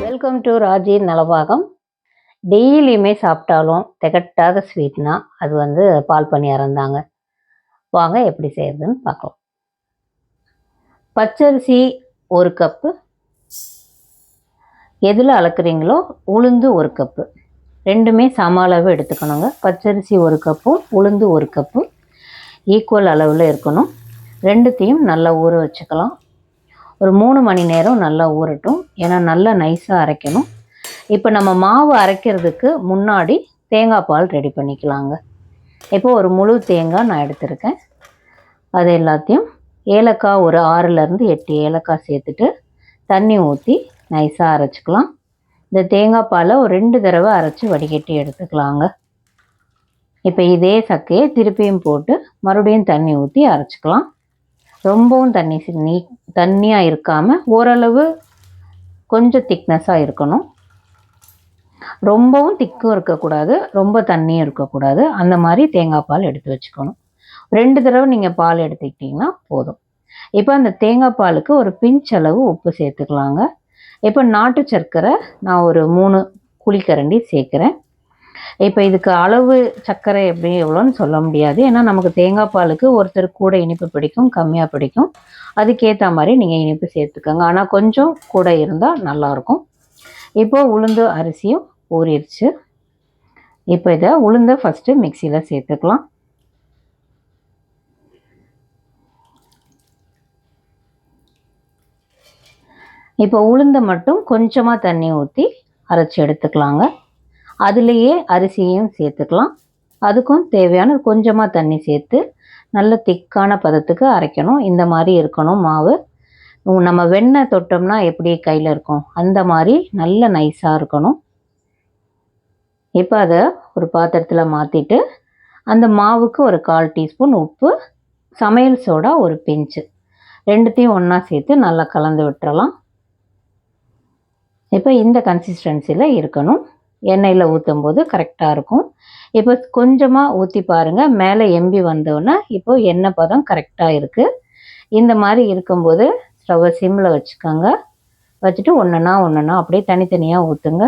Welcome to Raji Nalabagam. டெய்லியுமே சாப்பிட்டாலும் திகட்டாத ஸ்வீட்னா அது வந்து பால் பண்ணி தாங்க வாங்க எப்படி செய்யறதுன்னு பார்க்கலாம். பச்சரிசி ஒரு கப்பு எதில் அளக்குறீங்களோ உளுந்து ஒரு கப்பு ரெண்டுமே சம அளவு எடுத்துக்கணுங்க. பச்சரிசி ஒரு கப்பும் உளுந்து ஒரு கப்பு ஈக்குவல் அளவில் இருக்கணும். ரெண்டுத்தையும் நல்லா ஊற வச்சுக்கலாம். ஒரு மூணு மணி நேரம் நல்லா ஊறட்டும். ஏன்னா நல்லா நைஸாக அரைக்கணும். இப்போ நம்ம மாவு அரைக்கிறதுக்கு முன்னாடி தேங்காய் பால் ரெடி பண்ணிக்கலாங்க. இப்போ ஒரு முழு தேங்காய் நான் எடுத்திருக்கேன். அது எல்லாத்தையும் ஏலக்காய் ஒரு ஆறுலேருந்து எட்டு ஏலக்காய் சேர்த்துட்டு தண்ணி ஊற்றி நைஸாக அரைச்சிக்கலாம். இந்த தேங்காய் பாலை ஒரு ரெண்டு தடவை அரைச்சி வடிகட்டி எடுத்துக்கலாங்க. இப்போ இதே சக்கையை திருப்பியும் போட்டு மறுபடியும் தண்ணி ஊற்றி அரைச்சிக்கலாம். ரொம்பவும் தண்ணி நீ தண்ணியாக இருக்காமல் ஓரளவு கொஞ்சம் திக்னஸாக இருக்கணும். ரொம்பவும் திக்கும் இருக்கக்கூடாது ரொம்ப தண்ணியும் இருக்கக்கூடாது. அந்த மாதிரி தேங்காய் பால் எடுத்து வச்சுக்கணும். ரெண்டு தடவை நீங்கள் பால் எடுத்துக்கிட்டிங்கன்னா போதும். இப்போ அந்த தேங்காய் பாலுக்கு ஒரு பிஞ்ச் அளவு உப்பு சேர்த்துக்கலாங்க. இப்போ நாட்டு சர்க்கரை நான் ஒரு மூணு குழிக்கரண்டி சேர்க்குறேன். இப்போ இதுக்கு அளவு சர்க்கரை எப்படி எவ்வளோன்னு சொல்ல முடியாது. ஏன்னா நமக்கு தேங்காய் பாலுக்கு ஒருத்தர் கூட இனிப்பு பிடிக்கும் கம்மியாக பிடிக்கும். அதுக்கேற்ற மாதிரி நீங்கள் இனிப்பு சேர்த்துக்கோங்க. ஆனால் கொஞ்சம் கூட இருந்தால் நல்லாயிருக்கும் இப்போது உளுந்து அரிசியும் ஊறிடுச்சு. இப்போ இதை உளுந்த ஃபஸ்ட்டு மிக்சியில் சேர்த்துக்கலாம். இப்போ உளுந்தை மட்டும் கொஞ்சமாக தண்ணி ஊற்றி அரைச்சி எடுத்துக்கலாங்க. அதுலேயே அரிசியையும் சேர்த்துக்கலாம். அதுக்கும் தேவையான கொஞ்சமாக தண்ணி சேர்த்து நல்ல திக்கான பதத்துக்கு அரைக்கணும். இந்த மாதிரி இருக்கணும் மாவு. நம்ம வெண்ணெய் தொட்டோம்னா எப்படி கையில் இருக்கும்? அந்த மாதிரி நல்ல நைஸாக இருக்கணும். இப்போ அதை ஒரு பாத்திரத்தில் மாற்றிட்டு அந்த மாவுக்கு ஒரு கால் டீஸ்பூன் உப்பு சமையல் சோடா ஒரு பிஞ்சு. ரெண்டுத்தையும் ஒன்றா சேர்த்து நல்லா கலந்து விட்டுறலாம். இப்போ இந்த கன்சிஸ்டன்சியில் இருக்கணும். எண்ணெயில் ஊற்றும் போது கரெக்டாக இருக்கும். இப்போ கொஞ்சமாக ஊற்றி பாருங்கள் மேலே எம்பி வந்தோன்னே இப்போ எண்ணெய் பதம் கரெக்டாக இருக்குது இந்த மாதிரி இருக்கும்போது ஸ்டவ்வை சிம்மில் வச்சுக்கோங்க. வச்சுட்டு ஒன்றுனா ஒன்றுனா அப்படியே தனித்தனியாக ஊற்றுங்க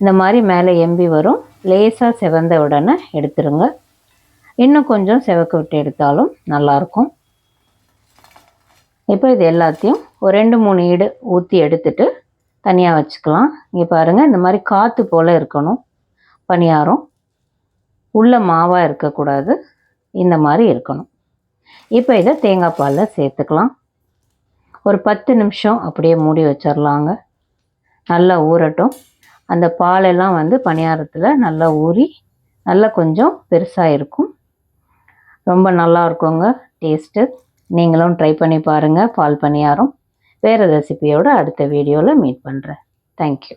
இந்த மாதிரி மேலே எம்பி வரும். லேசாக செவந்த உடனே எடுத்துருங்க. இன்னும் கொஞ்சம் செவக்க விட்டு எடுத்தாலும் நல்லாயிருக்கும். இப்போ இது எல்லாத்தையும் ஒரு ரெண்டு மூணு ஈடு ஊற்றி எடுத்துட்டு தனியாக வச்சுக்கலாம். இங்கே பாருங்கள் இந்த மாதிரி காற்று போல் இருக்கணும். பணியாரம் உள்ள மாவாக இருக்கக்கூடாது. இந்த மாதிரி இருக்கணும். இப்போ இதை தேங்காய் பாலில் சேர்த்துக்கலாம். ஒரு பத்து நிமிஷம் அப்படியே மூடி வச்சிடலாங்க நல்லா ஊறட்டும். அந்த பாலெல்லாம் வந்து பணியாரத்தில் நல்லா ஊறி நல்லா கொஞ்சம் பெருசாக இருக்கும். ரொம்ப நல்லா இருக்குங்க. டேஸ்ட்டு. நீங்களும் ட்ரை பண்ணி பாருங்கள் பால் பணியாரம் வேறு ரெசிபியோட அடுத்த வீடியோவில் மீட் பண்ணுறேன் தேங்க்யூ